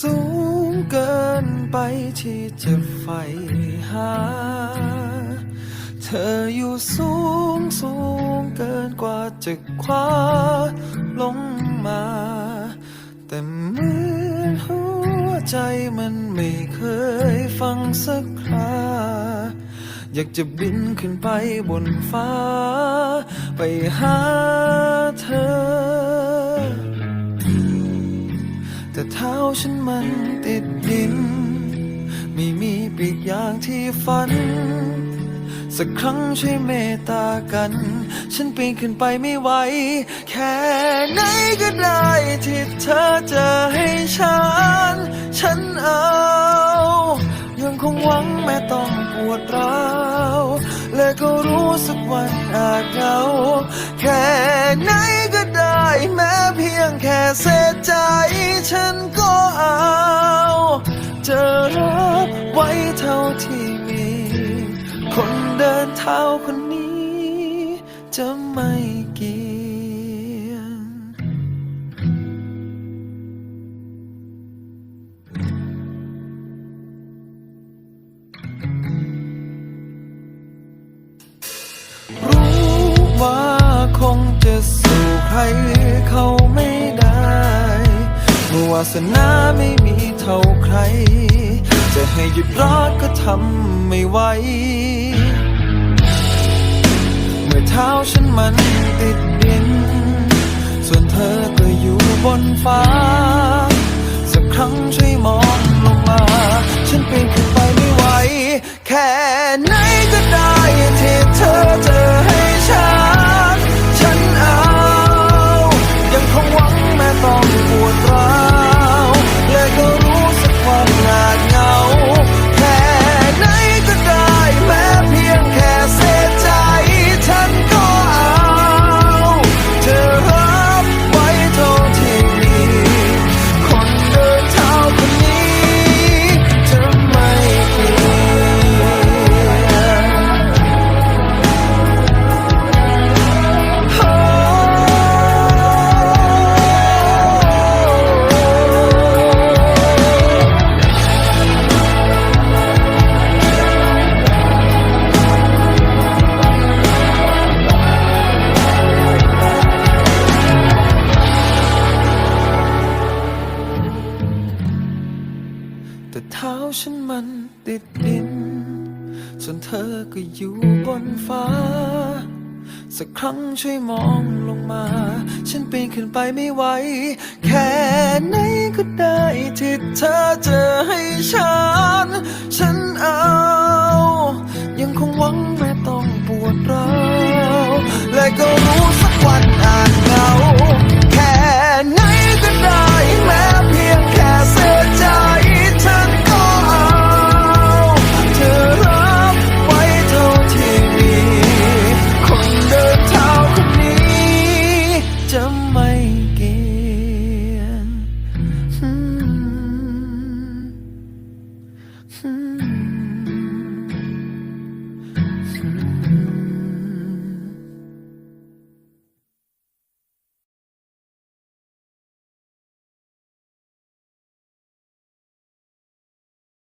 สูงเกินไปที่จะใฝ่หา เธออยู่สูงสูงเกินกว่าจะคว้าลงมา แต่เหมือนหัวใจมันไม่เคยฟังสักคราอยากจะบินขึ้นไปบนฟ้า ไปหา แต่เท้าฉันมันติดดิน ไม่มีปีกอย่างที่ฝัน สักครั้งช่วยเมตตากัน ฉันปีนขึ้นไปไม่ไหว แค่ไหนก็ได้ที่เธอจะให้ฉัน ฉันเอายังคงหวังแม้ต้องปวดร้าวและก็รู้สึกวันอาจเหงาแค่ เศษใจฉันก็เอา จะรับไว้เท่าที่มี คนเดินเท้าคนนี้จะไม่กี่ สนาไม่มีเท่าใคร จะให้หยุดรักก็ทำไม่ไหว เมื่อเท้าฉันมันติดดิน ส่วนเธอก็อยู่บนฟ้า สักครั้งช่วยมอง ฉันมันติดดิน ส่วนเธอก็อยู่บนฟ้า สักครั้งช่วยมองลงมา ฉันปีนขึ้นไปไม่ไหว แค่ไหนก็ได้ที่เธอเจะให้ฉัน ฉันเอา ยังคงหวังแม้ต้องปวดร้าวและก็รู้สักวัน 嗯。